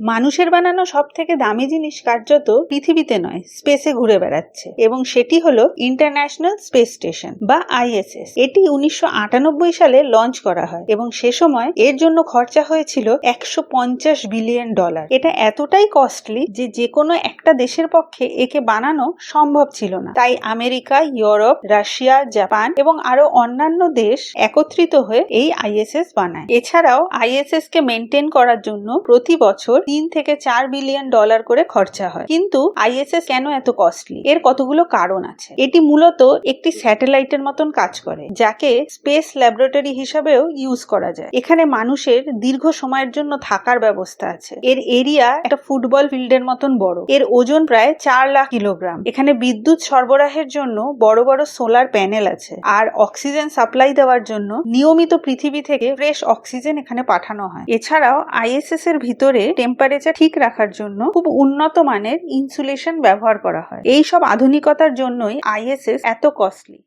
মানুষের বানানো সব থেকে দামি জিনিস কার্যত পৃথিবীতে নয়, স্পেসে ঘুরে বেড়াচ্ছে। এবং সেটি হলো ইন্টারন্যাশনাল স্পেস স্টেশন বা আইএসএস এটি উনিশশো আটানব্বই সালে লঞ্চ করা হয় এবং সে সময় এর জন্য খরচা হয়েছিল একশো পঞ্চাশ বিলিয়ন ডলার। এটা এতটাই কস্টলি যে যে কোনো একটা দেশের পক্ষে একে বানানো সম্ভব ছিল না। তাই আমেরিকা, ইউরোপ, রাশিয়া, জাপান এবং আরও অন্যান্য দেশ একত্রিত হয়ে এই আইএসএস বানায়। এছাড়াও আইএসএস কে মেনটেন করার জন্য প্রতি বছর তিন থেকে চার বিলিয়ন ডলার করে খরচা হয়। কিন্তু আইএসএস কেন এত কস্টলি? এর কতগুলো কারণ আছে? এটি মূলত একটি স্যাটেলাইটের মতন কাজ করে, যাকে স্পেস ল্যাবরেটরি হিসাবেও ইউজ করা যায়। এখানে মানুষের দীর্ঘ সময়ের জন্য থাকার ব্যবস্থা আছে। এর এরিয়া একটা ফুটবল ফিল্ডের মতন বড়। এর ওজন প্রায় চার লাখ কিলোগ্রাম। এখানে বিদ্যুৎ সরবরাহের জন্য বড় বড় সোলার প্যানেল আছে আর অক্সিজেন সাপ্লাই দেওয়ার জন্য নিয়মিত পৃথিবী থেকে ফ্রেশ অক্সিজেন এখানে পাঠানো হয়। এছাড়াও আইএসএস এর ভিতরে টেম্পারেচার ঠিক রাখার জন্য খুব উন্নত মানের ইনসুলেশন ব্যবহার করা হয়। এই সব আধুনিকতার জন্যই আইএসএস এত কস্টলি